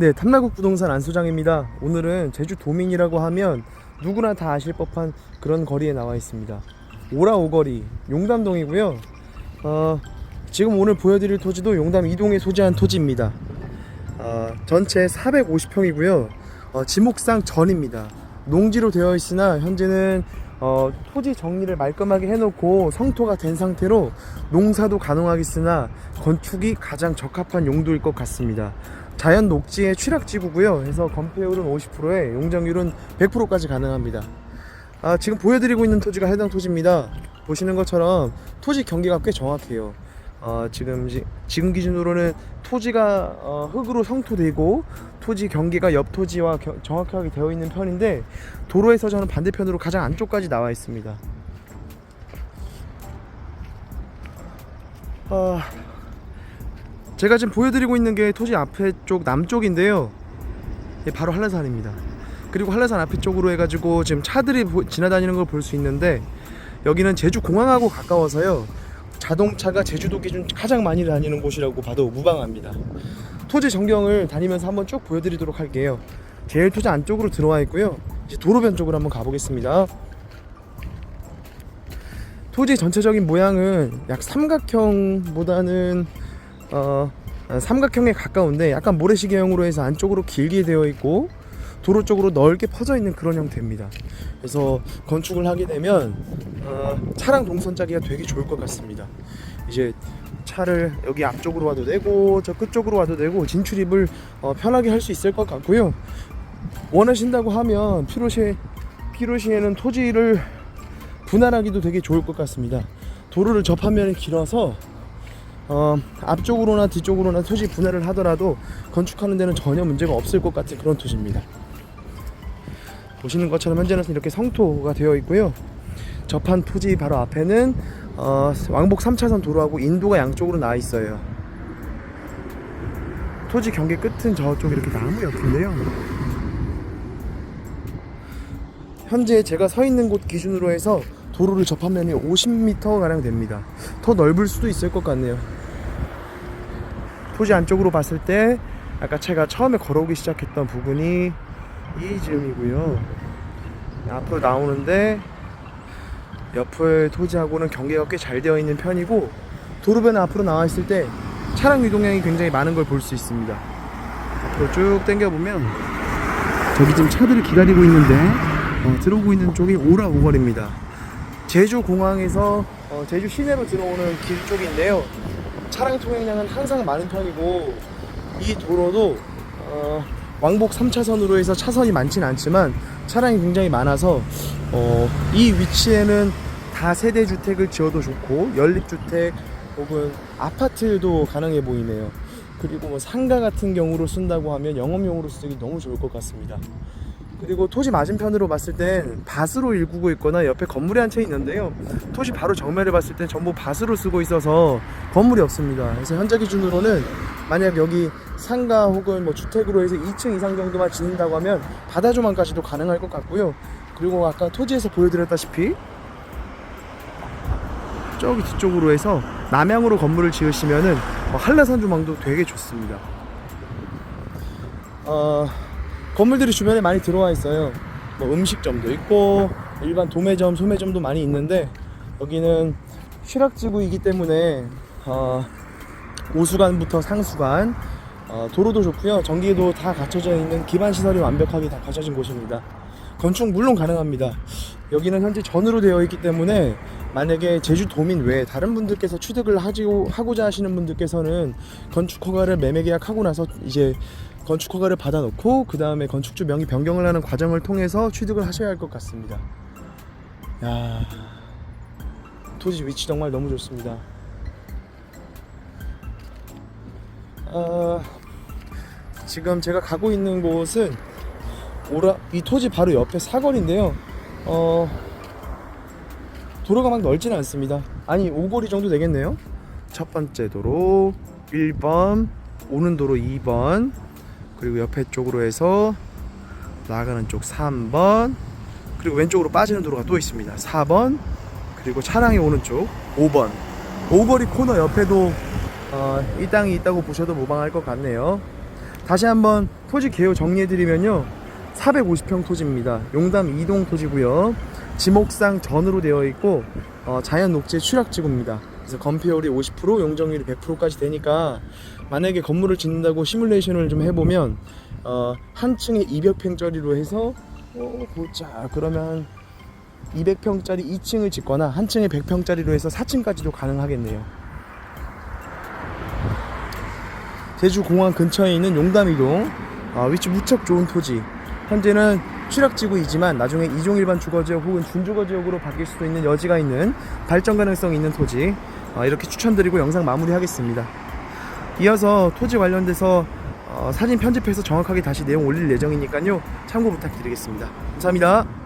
네, 탐라국 부동산 안 소장입니다. 오늘은 제주 도민이라고 하면 누구나 다 아실 법한 그런 거리에 나와 있습니다. 오라오거리 용담동이고요. 어, 지금 오늘 보여드릴 토지도 용담 이동에 소재한 토지입니다. 어, 전체 450평이고요. 어, 지목상 전입니다. 농지로 되어 있으나 현재는 어, 토지 정리를 말끔하게 해놓고 성토가 된 상태로 농사도 가능하겠으나 건축이 가장 적합한 용도일 것 같습니다. 자연 녹지의 취락지구고요. 해서 건폐율은 50%에 용적률은 100%까지 가능합니다. 아, 지금 보여드리고 있는 토지가 해당 토지입니다. 보시는 것처럼 토지 경계가 꽤 정확해요. 어, 지금 지, 지금 기준으로는 토지가 어, 흙으로 성토되고 토지 경계가 옆 토지와 겨- 정확하게 되어 있는 편인데 도로에서 저는 반대편으로 가장 안쪽까지 나와 있습니다. 아, 제가 지금 보여드리고 있는 게 토지 앞에 쪽 남쪽인데요. 예, 바로 한라산입니다. 그리고 한라산 앞에 쪽으로 해가지고 지금 차들이 보- 지나다니는 걸 볼 수 있는데 여기는 제주 공항하고 가까워서요. 자동차가 제주도 기준 가장 많이 다니는 곳이라고 봐도 무방합니다. 토지 전경을 다니면서 한번 쭉 보여드리도록 할게요. 제일 토지 안쪽으로 들어와 있고요. 이제 도로변 쪽으로 한번 가보겠습니다. 토지 전체적인 모양은 약 삼각형보다는 어, 삼각형에 가까운데 약간 모래시계형으로 해서 안쪽으로 길게 되어 있고 도로 쪽으로 넓게 퍼져 있는 그런 형태입니다. 그래서 건축을 하게 되면 어, 차량 동선 짜기가 되게 좋을 것 같습니다. 이제 차를 여기 앞쪽으로 와도 되고 저 끝쪽으로 와도 되고 진출입을 어, 편하게 할 수 있을 것 같고요. 원하신다고 하면 필요시 필요시에는 토지를 분할하기도 되게 좋을 것 같습니다. 도로를 접한 면이 길어서 어, 앞쪽으로나 뒤쪽으로나 토지 분할을 하더라도 건축하는 데는 전혀 문제가 없을 것 같은 그런 토지입니다. 보시는 것처럼 현재는 이렇게 성토가 되어 있고요. 접한 토지 바로 앞에는 어, 왕복 3차선 도로하고 인도가 양쪽으로 나와 있어요. 토지 경계 끝은 저쪽 이렇게 나무 옆인데요. 현재 제가 서 있는 곳 기준으로 해서 도로를 접한 면이 50m 가량 됩니다. 더 넓을 수도 있을 것 같네요. 토지 안쪽으로 봤을 때 아까 제가 처음에 걸어오기 시작했던 부분이 이 즈음이고요. 앞으로 나오는데 옆의 토지하고는 경계가 꽤 잘 되어 있는 편이고 도로변 앞으로 나와 있을 때 차량 유동량이 굉장히 많은 걸 볼 수 있습니다. 앞으로 쭉 당겨 보면 저기 지금 차들을 기다리고 있는데 어, 들어오고 있는 쪽이 오라 오거리입니다. 제주 공항에서 어, 제주 시내로 들어오는 길 쪽인데요. 차량 통행량은 항상 많은 편이고 이 도로도 어, 왕복 3차선으로 해서 차선이 많진 않지만 차량이 굉장히 많아서 어, 이 위치에는 다세대 주택을 지어도 좋고 연립주택 혹은 아파트도 가능해 보이네요. 그리고 뭐 상가 같은 경우로 쓴다고 하면 영업용으로 쓰기 너무 좋을 것 같습니다. 그리고 토지 맞은편으로 봤을 땐 밭으로 일구고 있거나 옆에 건물이 한 채 있는데요. 토지 바로 정면을 봤을 땐 전부 밭으로 쓰고 있어서 건물이 없습니다. 그래서 현재 기준으로는 만약 여기 상가 혹은 뭐 주택으로 해서 2층 이상 정도만 짓는다고 하면 바다 조망까지도 가능할 것 같고요. 그리고 아까 토지에서 보여드렸다시피 저기 뒤쪽으로 해서 남향으로 건물을 지으시면은 어, 한라산 조망도 되게 좋습니다. 어, 건물들이 주변에 많이 들어와 있어요. 뭐 음식점도 있고 일반 도매점, 소매점도 많이 있는데 여기는 취락지구이기 때문에 어, 오수관부터 상수관 어, 도로도 좋고요. 전기도 다 갖춰져 있는 기반 시설이 완벽하게 다 갖춰진 곳입니다. 건축 물론 가능합니다. 여기는 현재 전으로 되어 있기 때문에 만약에 제주 도민 외에 다른 분들께서 취득을 하지고 하고자 하시는 분들께서는 건축 허가를 매매 계약하고 나서 이제 건축 허가를 받아놓고 그 다음에 건축주 명의 변경을 하는 과정을 통해서 취득을 하셔야 할 것 같습니다. 야 토지 위치 정말 너무 좋습니다. 어, 지금 제가 가고 있는 곳은 오라 이 토지 바로 옆에 사거리인데요. 어 도로가 막 넓지는 않습니다. 아니 오거리 정도 되겠네요. 첫 번째 도로 1번, 오는 도로 2번, 그리고 옆에 쪽으로 해서 나가는 쪽 3번, 그리고 왼쪽으로 빠지는 도로가 또 있습니다. 4번, 그리고 차량이 오는 쪽 5번. 오거리 코너 옆에도 어, 이 땅이 있다고 보셔도 무방할 것 같네요. 다시 한번 토지 개요 정리해드리면요 450평 토지입니다 용담 2동 토지고요 지목상 전으로 되어 있고 어, 자연 녹지 추락지구입니다 그래서 건폐율이 50% 용적률이 100%까지 되니까 만약에 건물을 짓는다고 시뮬레이션을 좀 해보면 어, 한 층에 200평짜리로 해서 어, 보자 그러면 200평짜리 2층을 짓거나 한 층에 100평짜리로 해서 4층까지도 가능하겠네요. 제주 공항 근처에 있는 용담이동 어, 위치 무척 좋은 토지. 현재는 취락지구이지만 나중에 이종 일반 주거지역 혹은 준주거지역으로 바뀔 수도 있는 여지가 있는 발전 가능성 있는 토지 어, 이렇게 추천드리고 영상 마무리하겠습니다. 이어서 토지 관련돼서 어, 사진 편집해서 정확하게 다시 내용 올릴 예정이니까요 참고 부탁드리겠습니다. 감사합니다.